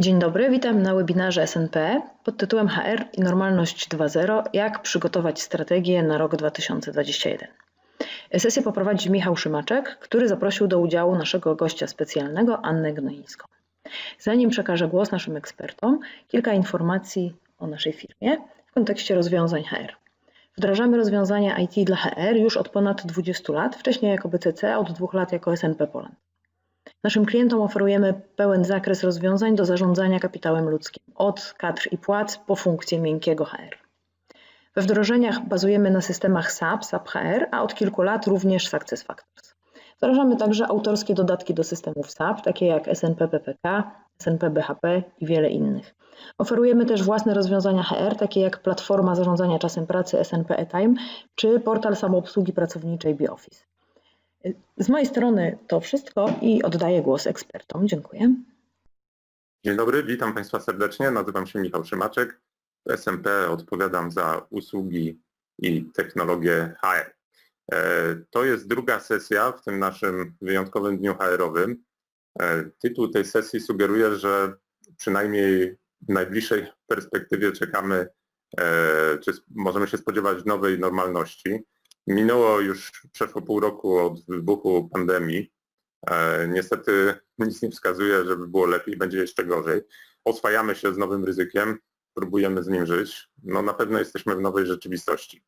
Dzień dobry, witam na webinarze SNP pod tytułem HR i Normalność 2.0 jak przygotować strategię na rok 2021. Sesję poprowadzi Michał Szymaczek, który zaprosił do udziału naszego gościa specjalnego Annę Gnoińską. Zanim przekażę głos naszym ekspertom, kilka informacji o naszej firmie w kontekście rozwiązań HR. Wdrażamy rozwiązania IT dla HR już od ponad 20 lat, wcześniej jako BCC, a od dwóch lat jako SNP Poland. Naszym klientom oferujemy pełen zakres rozwiązań do zarządzania kapitałem ludzkim, od kadr i płac po funkcje miękkiego HR. We wdrożeniach bazujemy na systemach SAP, SAP HR, a od kilku lat również SuccessFactors. Wdrażamy także autorskie dodatki do systemów SAP, takie jak SNP PPK, SNP BHP i wiele innych. Oferujemy też własne rozwiązania HR, takie jak platforma zarządzania czasem pracy SNP eTime czy portal samoobsługi pracowniczej BiOffice. Z mojej strony to wszystko i oddaję głos ekspertom. Dziękuję. Dzień dobry, witam Państwa serdecznie. Nazywam się Michał Szymaczek. W SMP odpowiadam za usługi i technologię HR. E, To jest druga sesja w tym naszym wyjątkowym dniu HR-owym. E, Tytuł tej sesji sugeruje, że przynajmniej w najbliższej perspektywie czekamy, e, czy możemy się spodziewać nowej normalności. Minęło już przeszło pół roku od wybuchu pandemii. E, Niestety nic nie wskazuje, żeby było lepiej, będzie jeszcze gorzej. Oswajamy się z nowym ryzykiem, próbujemy z nim żyć. No na pewno jesteśmy w nowej rzeczywistości.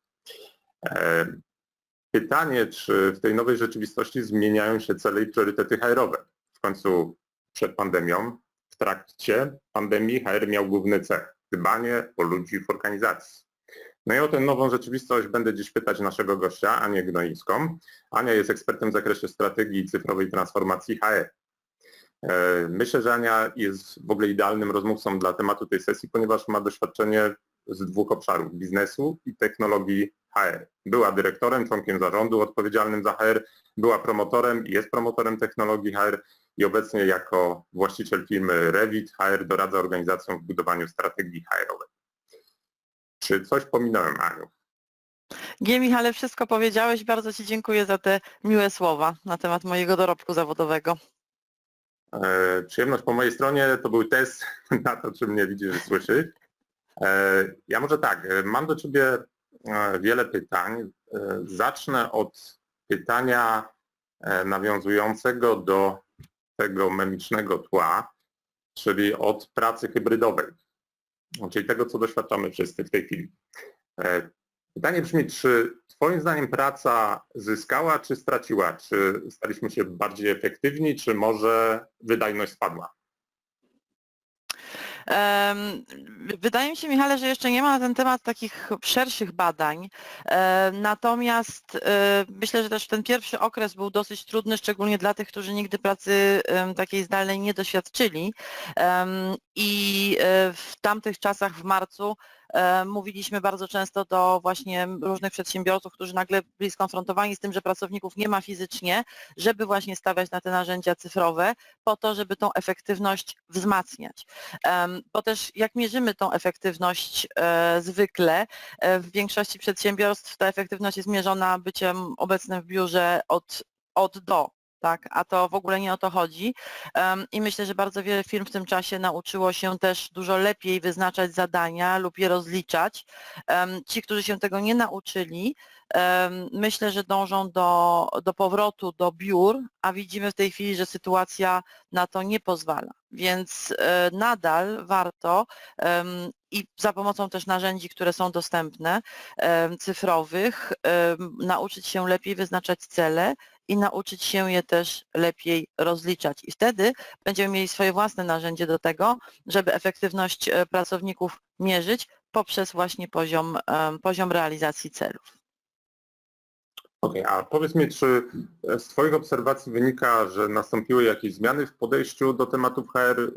E, Pytanie, czy w tej nowej rzeczywistości zmieniają się cele i priorytety HR-owe? W końcu przed pandemią, w trakcie pandemii HR miał główny cel dbanie o ludzi w organizacji. No i o tę nową rzeczywistość będę dziś pytać naszego gościa, Anię Gnoińską. Ania jest ekspertem w zakresie strategii cyfrowej transformacji HR. E, Myślę, że Ania jest w ogóle idealnym rozmówcą dla tematu tej sesji, ponieważ ma doświadczenie z dwóch obszarów, biznesu i technologii HR. Była dyrektorem, członkiem zarządu odpowiedzialnym za HR, była promotorem i jest promotorem technologii HR i obecnie jako właściciel firmy Revit HR doradza organizacjom w budowaniu strategii HR-owej. Czy coś pominąłem, Aniu? G. Michale, wszystko powiedziałeś. Bardzo Ci dziękuję za te miłe słowa na temat mojego dorobku zawodowego. E, Przyjemność po mojej stronie to był test na to, czy mnie widzisz i słyszysz. E, Ja może tak, e, mam do Ciebie e, wiele pytań. E, Zacznę od pytania e, nawiązującego do tego memicznego tła, czyli od pracy hybrydowej, czyli tego, co doświadczamy wszyscy w tej chwili. E, Pytanie brzmi, czy Twoim zdaniem praca zyskała, czy straciła? Czy staliśmy się bardziej efektywni, czy może wydajność spadła? Wydaje mi się, Michale, że jeszcze nie ma na ten temat takich szerszych badań. Natomiast e, myślę, że też ten pierwszy okres był dosyć trudny, szczególnie dla tych, którzy nigdy pracy takiej zdalnej nie doświadczyli. I e, w tamtych czasach w marcu mówiliśmy bardzo często do właśnie różnych przedsiębiorców, którzy nagle byli skonfrontowani z tym, że pracowników nie ma fizycznie, żeby właśnie stawiać na te narzędzia cyfrowe po to, żeby tą efektywność wzmacniać. Bo też jak mierzymy tą efektywność e, zwykle, e, w większości przedsiębiorstw ta efektywność jest mierzona byciem obecnym w biurze od, od do. Tak, a to w ogóle nie o to chodzi. I myślę, że bardzo wiele firm w tym czasie nauczyło się też dużo lepiej wyznaczać zadania lub je rozliczać. Ci, którzy się tego nie nauczyli, myślę, że dążą do, do powrotu do biur, a widzimy w tej chwili, że sytuacja na to nie pozwala. Więc e, nadal warto i za pomocą też narzędzi, które są dostępne, cyfrowych, nauczyć się lepiej wyznaczać cele i nauczyć się je też lepiej rozliczać. I wtedy będziemy mieli swoje własne narzędzie do tego, żeby efektywność e, pracowników mierzyć poprzez właśnie poziom, poziom realizacji celów. Okej, a powiedz mi, czy z Twoich obserwacji wynika, że nastąpiły jakieś zmiany w podejściu do tematów HR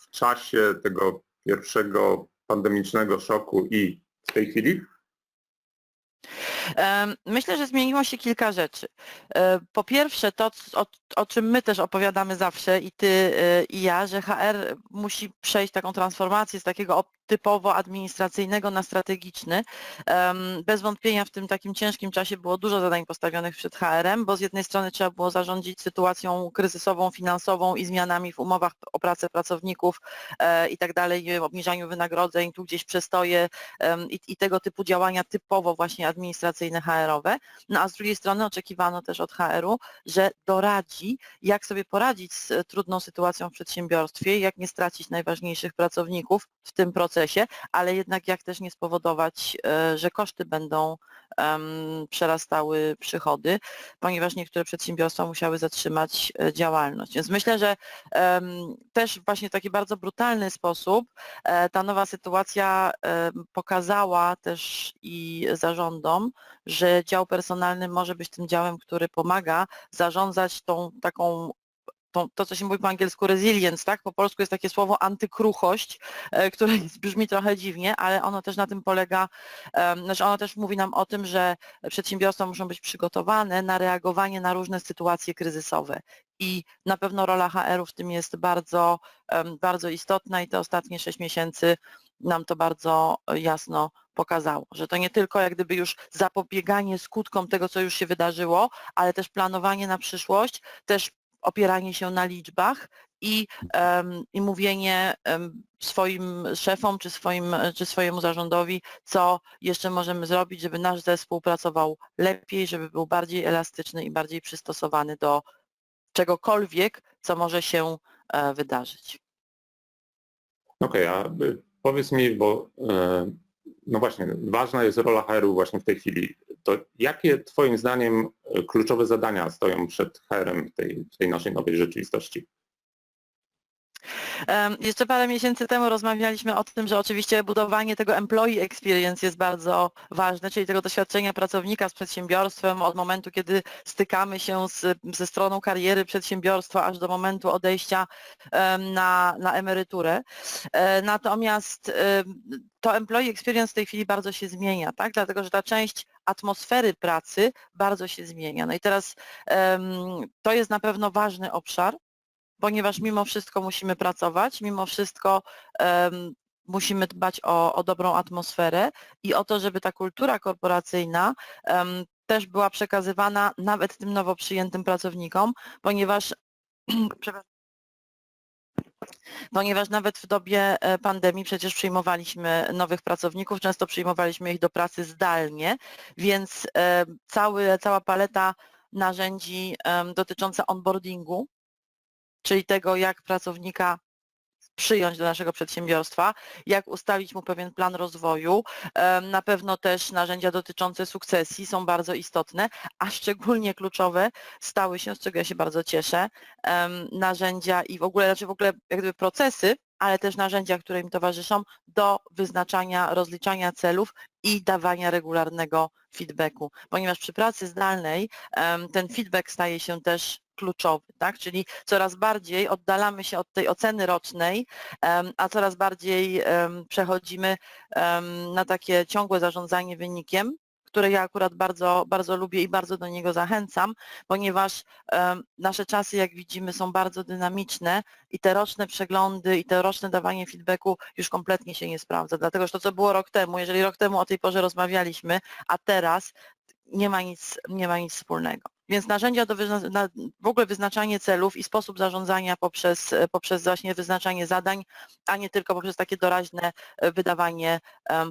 w czasie tego pierwszego pandemicznego szoku i w tej chwili? Myślę, że zmieniło się kilka rzeczy. E, Po pierwsze to, o, o czym my też opowiadamy zawsze i ty e, i ja, że HR musi przejść taką transformację z takiego typowo administracyjnego na strategiczny. Bez wątpienia w tym takim ciężkim czasie było dużo zadań postawionych przed HR-em, bo z jednej strony trzeba było zarządzić sytuacją kryzysową, finansową i zmianami w umowach o pracę pracowników e, i tak dalej, obniżaniu wynagrodzeń, tu gdzieś przestoje i, i tego typu działania typowo właśnie administracyjne HR-owe. No a z drugiej strony oczekiwano też od HR-u, że doradzi, jak sobie poradzić z e, trudną sytuacją w przedsiębiorstwie, jak nie stracić najważniejszych pracowników w tym procesie, ale jednak jak też nie spowodować, e, że koszty będą przerastały przychody, ponieważ niektóre przedsiębiorstwa musiały zatrzymać e, działalność. Więc myślę, że też właśnie w taki bardzo brutalny sposób ta nowa sytuacja pokazała też i zarządom, że dział personalny może być tym działem, który pomaga zarządzać tą taką to, to, co się mówi po angielsku resilience, tak? Po polsku jest takie słowo antykruchość, e, które brzmi trochę dziwnie, ale ono też na tym polega, znaczy ono też mówi nam o tym, że przedsiębiorstwa muszą być przygotowane na reagowanie na różne sytuacje kryzysowe. I na pewno rola HR-u w tym jest bardzo, bardzo istotna i te ostatnie sześć miesięcy nam to bardzo jasno pokazało, że to nie tylko jak gdyby już zapobieganie skutkom tego, co już się wydarzyło, ale też planowanie na przyszłość, też opieranie się na liczbach i, i mówienie swoim szefom czy, swoim, czy swojemu zarządowi, co jeszcze możemy zrobić, żeby nasz zespół pracował lepiej, żeby był bardziej elastyczny i bardziej przystosowany do czegokolwiek, co może się e, wydarzyć. Okej, a y, powiedz mi, bo e, no właśnie, ważna jest rola HR-u właśnie w tej chwili. To jakie Twoim zdaniem e, kluczowe zadania stoją przed HR-em w tej, w tej naszej nowej rzeczywistości? Jeszcze parę miesięcy temu rozmawialiśmy o tym, że oczywiście budowanie tego employee experience jest bardzo ważne, czyli tego doświadczenia pracownika z przedsiębiorstwem od momentu, kiedy stykamy się z, ze stroną kariery przedsiębiorstwa, aż do momentu odejścia na, na emeryturę. E, Natomiast to employee experience w tej chwili bardzo się zmienia, tak? Dlatego, że ta część atmosfery pracy bardzo się zmienia. No i teraz em, to jest na pewno ważny obszar, ponieważ mimo wszystko musimy pracować, mimo wszystko em, musimy dbać o, o dobrą atmosferę i o to, żeby ta kultura korporacyjna em, też była przekazywana nawet tym nowo przyjętym pracownikom, ponieważ ponieważ nawet w dobie e, pandemii przecież przyjmowaliśmy nowych pracowników, często przyjmowaliśmy ich do pracy zdalnie, więc e, cały, cała paleta narzędzi dotycząca onboardingu czyli tego, jak pracownika przyjąć do naszego przedsiębiorstwa, jak ustalić mu pewien plan rozwoju. Na pewno też narzędzia dotyczące sukcesji są bardzo istotne, a szczególnie kluczowe stały się, z czego ja się bardzo cieszę, narzędzia i w ogóle, znaczy w ogóle jak procesy, ale też narzędzia, które im towarzyszą do wyznaczania, rozliczania celów i dawania regularnego feedbacku, ponieważ przy pracy zdalnej ten feedback staje się też kluczowy, tak? Czyli coraz bardziej oddalamy się od tej oceny rocznej, a coraz bardziej przechodzimy na takie ciągłe zarządzanie wynikiem, które ja akurat bardzo, bardzo lubię i bardzo do niego zachęcam, ponieważ nasze czasy, jak widzimy, są bardzo dynamiczne i te roczne przeglądy i te roczne dawanie feedbacku już kompletnie się nie sprawdza, dlatego że to, co było rok temu, jeżeli rok temu o tej porze rozmawialiśmy, a teraz nie ma nic, nie ma nic wspólnego. Więc narzędzia do wyzna- na, w ogóle wyznaczanie celów i sposób zarządzania poprzez, poprzez właśnie wyznaczanie zadań, a nie tylko poprzez takie doraźne e, wydawanie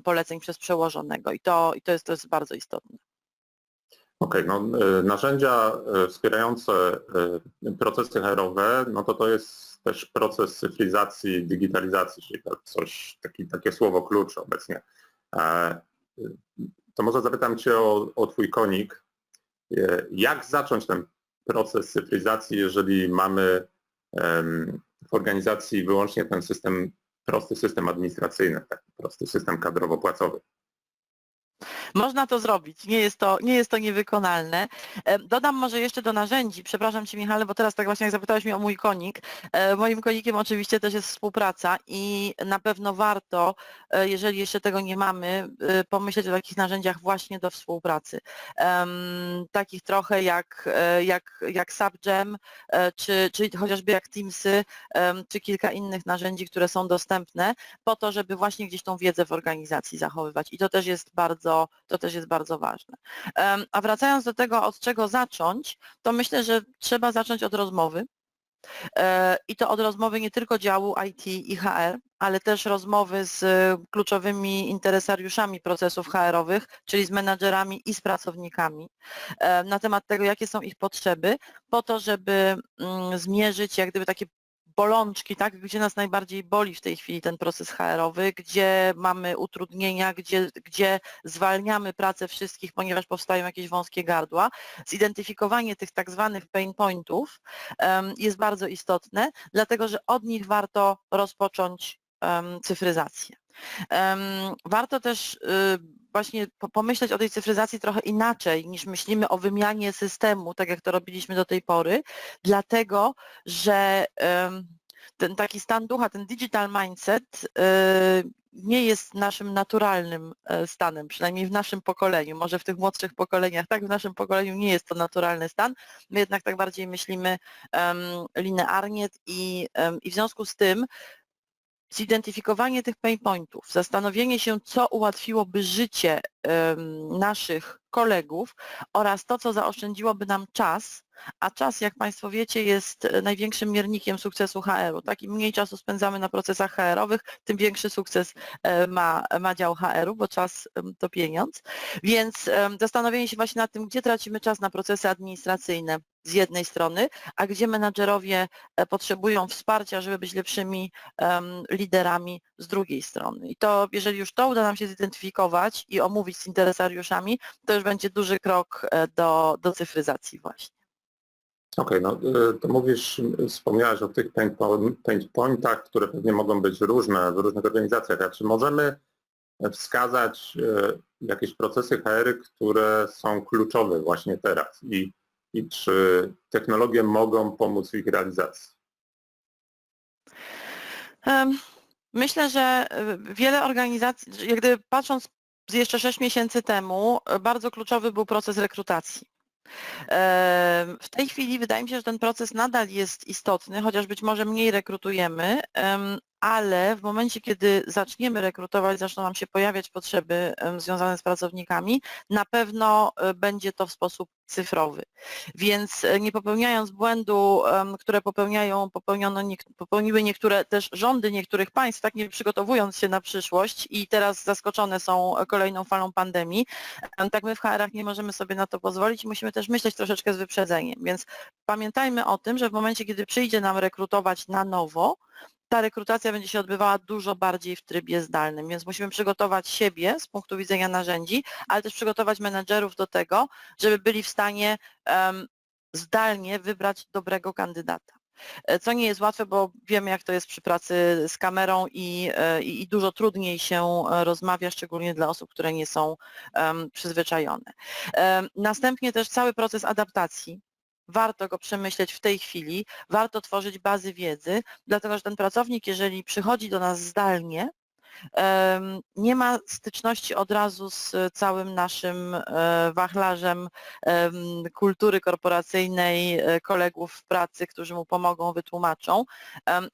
poleceń przez przełożonego. I to, i to, jest, to jest bardzo istotne. Okej, no e, narzędzia e, wspierające procesy HR-owe, no to to jest też proces cyfryzacji, digitalizacji, czyli coś, taki, takie słowo klucz obecnie. To może zapytam Cię o, o Twój konik. E, Jak zacząć ten proces cyfryzacji, jeżeli mamy w organizacji wyłącznie ten system, prosty system administracyjny, taki prosty system kadrowo-płacowy? Można to zrobić, nie jest to, nie jest to niewykonalne. E, Dodam może jeszcze do narzędzi, przepraszam Cię Michale, bo teraz tak właśnie jak zapytałeś mnie o mój konik, e, moim konikiem oczywiście też jest współpraca i na pewno warto, e, jeżeli jeszcze tego nie mamy, pomyśleć o takich narzędziach właśnie do współpracy. Takich trochę jak, jak, jak SubJam, czy, czy chociażby jak Teamsy, czy kilka innych narzędzi, które są dostępne po to, żeby właśnie gdzieś tą wiedzę w organizacji zachowywać. I to też jest bardzo, to też jest bardzo ważne. A wracając do tego, od czego zacząć, to myślę, że trzeba zacząć od rozmowy. E, I to od rozmowy nie tylko działu IT i HR, ale też rozmowy z kluczowymi interesariuszami procesów HR-owych, czyli z menadżerami i z pracownikami e, na temat tego, jakie są ich potrzeby, po to, żeby mm, zmierzyć jak gdyby takie bolączki, tak, gdzie nas najbardziej boli w tej chwili ten proces HR-owy, gdzie mamy utrudnienia, gdzie, gdzie zwalniamy pracę wszystkich, ponieważ powstają jakieś wąskie gardła. Zidentyfikowanie tych tak zwanych pain pointów em, jest bardzo istotne, dlatego że od nich warto rozpocząć em, cyfryzację. Warto też y, właśnie po- pomyśleć o tej cyfryzacji trochę inaczej niż myślimy o wymianie systemu, tak jak to robiliśmy do tej pory, dlatego że ten taki stan ducha, ten digital mindset y, nie jest naszym naturalnym e, stanem, przynajmniej w naszym pokoleniu, może w tych młodszych pokoleniach, tak, w naszym pokoleniu nie jest to naturalny stan, my jednak tak bardziej myślimy em, linearnie i, i w związku z tym zidentyfikowanie tych pain pointów, zastanowienie się, co ułatwiłoby życie naszych kolegów oraz to, co zaoszczędziłoby nam czas, a czas, jak Państwo wiecie, jest e, największym miernikiem sukcesu HR-u. Tak, im mniej czasu spędzamy na procesach HR-owych, tym większy sukces e, ma, ma dział HR-u, bo czas to pieniądz. Więc zastanowienie się właśnie nad tym, gdzie tracimy czas na procesy administracyjne z jednej strony, a gdzie menadżerowie e, potrzebują wsparcia, żeby być lepszymi liderami z drugiej strony. I to, jeżeli już to uda nam się zidentyfikować i omówić z interesariuszami, to już będzie duży krok do, do cyfryzacji właśnie. Okej, no y, to mówisz, y, wspomniałeś o tych pain, po- pain pointach, które pewnie mogą być różne w różnych organizacjach. A czy możemy wskazać y, jakieś procesy HR, które są kluczowe właśnie teraz i, i czy technologie mogą pomóc w ich realizacji? Myślę, że e, wiele organizacji, gdyby patrząc jeszcze 6 miesięcy temu, bardzo kluczowy był proces rekrutacji. W tej chwili wydaje mi się, że ten proces nadal jest istotny, chociaż być może mniej rekrutujemy, em, ale w momencie, kiedy zaczniemy rekrutować, zaczną nam się pojawiać potrzeby związane z pracownikami, na pewno e, będzie to w sposób cyfrowy. Więc e, nie popełniając błędu, które popełniają, popełniono, popełniły niektóre też rządy niektórych państw, tak nie przygotowując się na przyszłość i teraz zaskoczone są e, kolejną falą pandemii, em, tak my w HR-ach nie możemy sobie na to pozwolić i musimy też myśleć troszeczkę z wyprzedzeniem. Więc pamiętajmy o tym, że w momencie, kiedy przyjdzie nam rekrutować na nowo, ta rekrutacja będzie się odbywała dużo bardziej w trybie zdalnym, więc musimy przygotować siebie z punktu widzenia narzędzi, ale też przygotować menedżerów do tego, żeby byli w stanie em, zdalnie wybrać dobrego kandydata. E, Co nie jest łatwe, bo wiemy jak to jest przy pracy z kamerą i, e, i, i dużo trudniej się e, rozmawia, szczególnie dla osób, które nie są em, przyzwyczajone. Em, Następnie też cały proces adaptacji warto go przemyśleć w tej chwili, warto tworzyć bazy wiedzy, dlatego że ten pracownik, jeżeli przychodzi do nas zdalnie, nie ma styczności od razu z całym naszym e, wachlarzem em, kultury korporacyjnej, e, kolegów w pracy, którzy mu pomogą, wytłumaczą.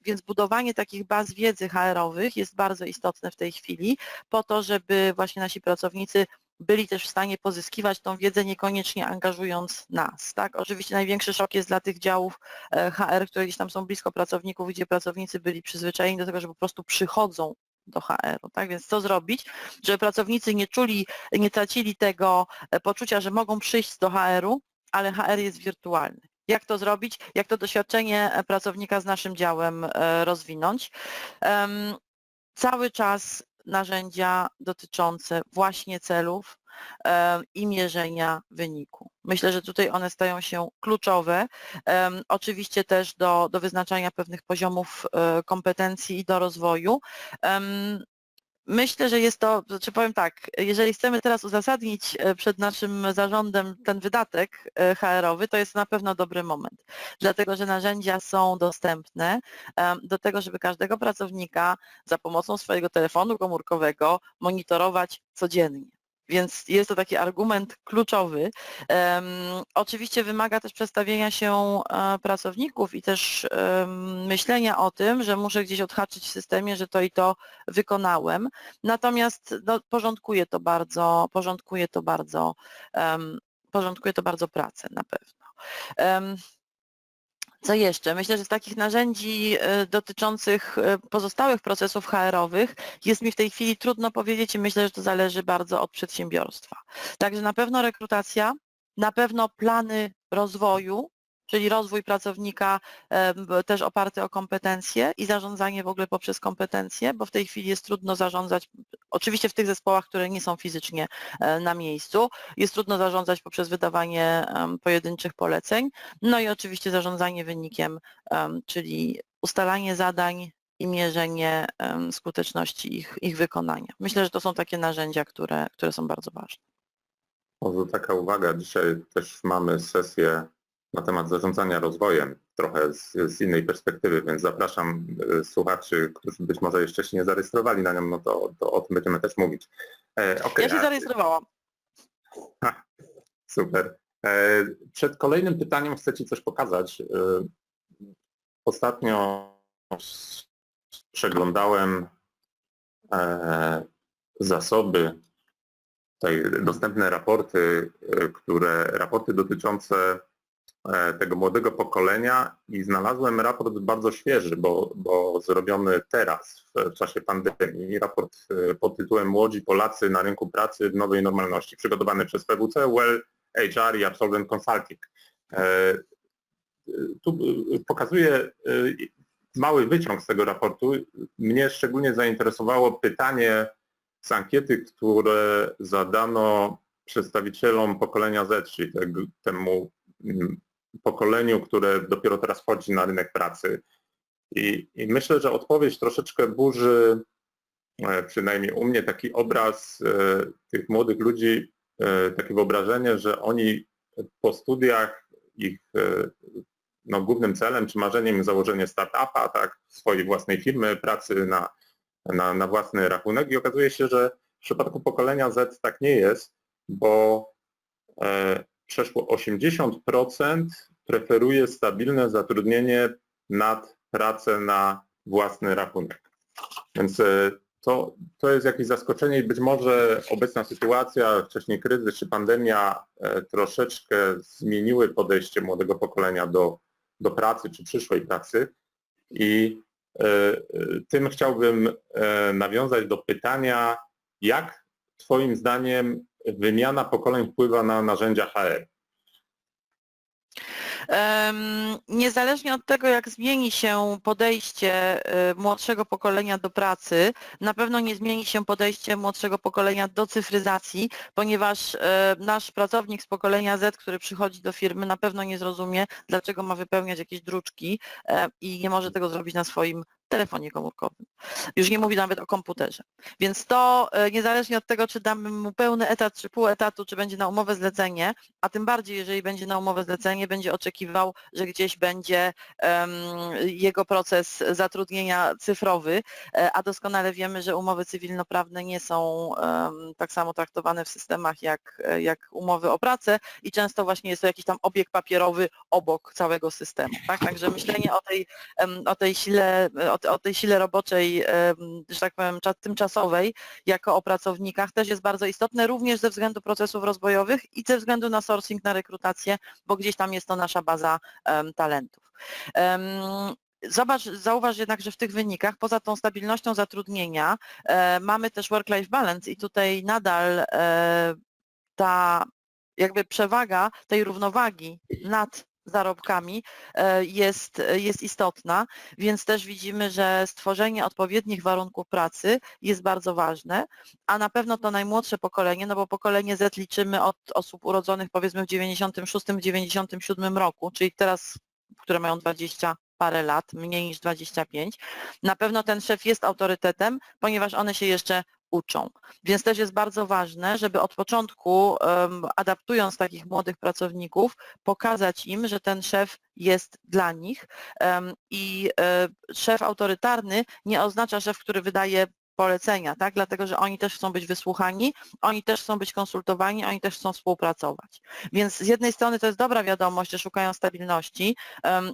Więc budowanie takich baz wiedzy HR-owych jest bardzo istotne w tej chwili, po to, żeby właśnie nasi pracownicy byli też w stanie pozyskiwać tą wiedzę, niekoniecznie angażując nas. Tak? Oczywiście największy szok jest dla tych działów e, HR, które gdzieś tam są blisko pracowników, gdzie pracownicy byli przyzwyczajeni do tego, że po prostu przychodzą do HR-u, tak? Więc co zrobić, żeby pracownicy nie czuli, nie tracili tego e, poczucia, że mogą przyjść do HR-u, ale HR jest wirtualny. Jak to zrobić? Jak to doświadczenie e, pracownika z naszym działem rozwinąć? Cały czas narzędzia dotyczące właśnie celów i mierzenia wyniku. Myślę, że tutaj one stają się kluczowe. Oczywiście też do, do wyznaczania pewnych poziomów e, kompetencji i do rozwoju. Myślę, że jest to, czy powiem tak, jeżeli chcemy teraz uzasadnić e, przed naszym zarządem ten wydatek e, HR-owy, to jest na pewno dobry moment, dlatego że narzędzia są dostępne em, do tego, żeby każdego pracownika za pomocą swojego telefonu komórkowego monitorować codziennie. Więc jest to taki argument kluczowy. Oczywiście wymaga też przestawienia się e, pracowników i też myślenia o tym, że muszę gdzieś odhaczyć w systemie, że to i to wykonałem. Natomiast no, porządkuje to bardzo, porządkuje to bardzo, porządkuje to bardzo pracę na pewno. Co jeszcze? Myślę, że takich narzędzi e, dotyczących e, pozostałych procesów HR-owych jest mi w tej chwili trudno powiedzieć i myślę, że to zależy bardzo od przedsiębiorstwa. Także na pewno rekrutacja, na pewno plany rozwoju, czyli rozwój pracownika też oparty o kompetencje i zarządzanie w ogóle poprzez kompetencje, bo w tej chwili jest trudno zarządzać, oczywiście w tych zespołach, które nie są fizycznie e, na miejscu, jest trudno zarządzać poprzez wydawanie pojedynczych poleceń, no i oczywiście zarządzanie wynikiem, em, czyli ustalanie zadań i mierzenie skuteczności ich, ich wykonania. Myślę, że to są takie narzędzia, które, które są bardzo ważne. Może taka uwaga, dzisiaj też mamy sesję na temat zarządzania rozwojem, trochę z, z innej perspektywy, więc zapraszam e, słuchaczy, którzy być może jeszcze się nie zarejestrowali na nią, no to, to o tym będziemy też mówić. E, okej, Ja się zarejestrowałam. Super. E, Przed kolejnym pytaniem chcę Ci coś pokazać. E, Ostatnio przeglądałem e, zasoby, tutaj dostępne raporty, e, które, raporty dotyczące tego młodego pokolenia i znalazłem raport bardzo świeży, bo, bo zrobiony teraz w, czasie pandemii, raport e, pod tytułem Młodzi Polacy na rynku pracy w nowej normalności, przygotowany przez PWC, Well HR i Absolvent Consulting. E, Tu e, pokazuję e, mały wyciąg z tego raportu. Mnie szczególnie zainteresowało pytanie z ankiety, które zadano przedstawicielom pokolenia Z, czyli temu pokoleniu, które dopiero teraz wchodzi na rynek pracy. I, I myślę, że odpowiedź troszeczkę burzy, e, przynajmniej u mnie, taki obraz e, tych młodych ludzi, e, takie wyobrażenie, że oni po studiach ich no, głównym celem czy marzeniem jest założenie startupa, tak, swojej własnej firmy, pracy na, na, na własny rachunek i okazuje się, że w przypadku pokolenia Z tak nie jest, bo przeszło 80% preferuje stabilne zatrudnienie nad pracę na własny rachunek. Więc e, to, to jest jakieś zaskoczenie i być może obecna sytuacja, wcześniej kryzys czy pandemia e, troszeczkę zmieniły podejście młodego pokolenia do, do pracy czy przyszłej pracy i e, tym chciałbym nawiązać do pytania, jak Twoim zdaniem wymiana pokoleń wpływa na narzędzia HR? Niezależnie od tego, jak zmieni się podejście y, młodszego pokolenia do pracy, na pewno nie zmieni się podejście młodszego pokolenia do cyfryzacji, ponieważ e, nasz pracownik z pokolenia Z, który przychodzi do firmy, na pewno nie zrozumie, dlaczego ma wypełniać jakieś druczki e, i nie może tego zrobić na swoim telefonie komórkowym. Już nie mówi nawet o komputerze. Więc to e, niezależnie od tego, czy damy mu pełny etat, czy pół etatu, czy będzie na umowę zlecenie, a tym bardziej, jeżeli będzie na umowę zlecenie, będzie oczekiwał, że gdzieś będzie em, jego proces zatrudnienia cyfrowy, e, a doskonale wiemy, że umowy cywilnoprawne nie są em, tak samo traktowane w systemach jak, jak umowy o pracę i często właśnie jest to jakiś tam obieg papierowy obok całego systemu. Tak? Także myślenie o tej, em, o tej sile, o, o tej sile roboczej, że tak powiem, cza- tymczasowej, jako o pracownikach też jest bardzo istotne, również ze względu procesów rozwojowych i ze względu na sourcing, na rekrutację, bo gdzieś tam jest to nasza baza talentów. Zobacz, zauważ jednak, że w tych wynikach, poza tą stabilnością zatrudnienia, e, mamy też work-life balance i tutaj nadal e, ta jakby przewaga tej równowagi nad zarobkami e, jest, jest istotna, więc też widzimy, że stworzenie odpowiednich warunków pracy jest bardzo ważne, a na pewno to najmłodsze pokolenie, no bo pokolenie Z liczymy od osób urodzonych powiedzmy w 96-97 roku, czyli teraz, które mają 20 parę lat, mniej niż 25, na pewno ten szef jest autorytetem, ponieważ one się jeszcze uczą. Więc też jest bardzo ważne, żeby od początku, adaptując takich młodych pracowników, pokazać im, że ten szef jest dla nich i e, szef autorytarny nie oznacza szef, który wydaje polecenia, tak? Dlatego, że oni też chcą być wysłuchani, oni też chcą być konsultowani, oni też chcą współpracować. Więc z jednej strony to jest dobra wiadomość, że szukają stabilności,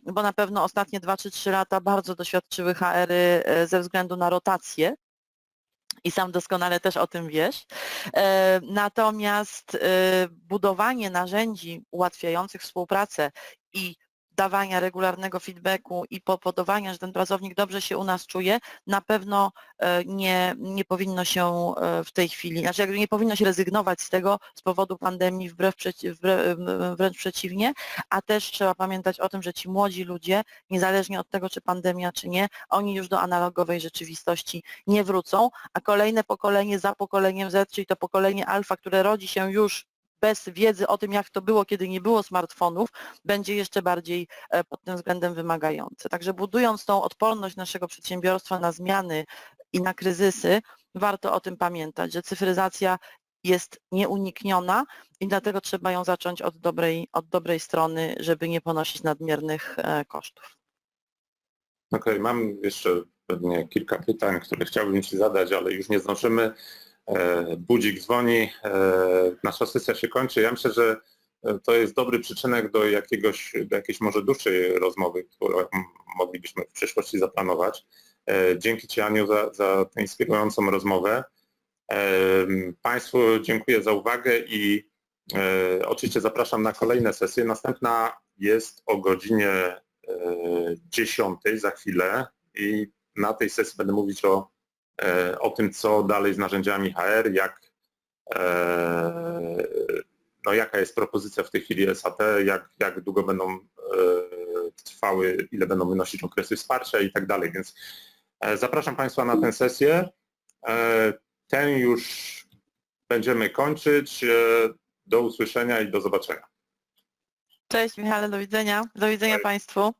bo na pewno ostatnie 2 czy 3 lata bardzo doświadczyły HR-y e, ze względu na rotację, i sam doskonale też o tym wiesz. E, Natomiast e, budowanie narzędzi ułatwiających współpracę i dawania regularnego feedbacku i powodowania, że ten pracownik dobrze się u nas czuje, na pewno e, nie, nie powinno się e, w tej chwili, znaczy nie powinno się rezygnować z tego z powodu pandemii, wbrew, wbrew, wręcz przeciwnie, a też trzeba pamiętać o tym, że ci młodzi ludzie, niezależnie od tego, czy pandemia, czy nie, oni już do analogowej rzeczywistości nie wrócą, a kolejne pokolenie za pokoleniem Z, czyli to pokolenie alfa, które rodzi się już bez wiedzy o tym, jak to było, kiedy nie było smartfonów, będzie jeszcze bardziej e, pod tym względem wymagające. Także budując tą odporność naszego przedsiębiorstwa na zmiany i na kryzysy, warto o tym pamiętać, że cyfryzacja jest nieunikniona i dlatego trzeba ją zacząć od dobrej, od dobrej strony, żeby nie ponosić nadmiernych e, kosztów. Okej, mam jeszcze pewnie kilka pytań, które chciałbym Ci zadać, ale już nie zdążymy. E, Budzik dzwoni, e, nasza sesja się kończy. Ja myślę, że e, to jest dobry przyczynek do jakiegoś, do jakiejś może dłuższej rozmowy, którą moglibyśmy w przyszłości zaplanować. Dzięki Ci Aniu za, za tę inspirującą rozmowę. Państwu dziękuję za uwagę i oczywiście zapraszam na kolejne sesje. Następna jest o godzinie e, 10 za chwilę i na tej sesji będę mówić o, o tym, co dalej z narzędziami HR, jak, e, no jaka jest propozycja w tej chwili SAP, jak, jak długo będą e, trwały, ile będą wynosić okresy wsparcia i tak dalej. Więc e, zapraszam Państwa na tę sesję. E, Tę już będziemy kończyć. E, Do usłyszenia i do zobaczenia. Cześć Michale, do widzenia. Do widzenia Cześć. Państwu.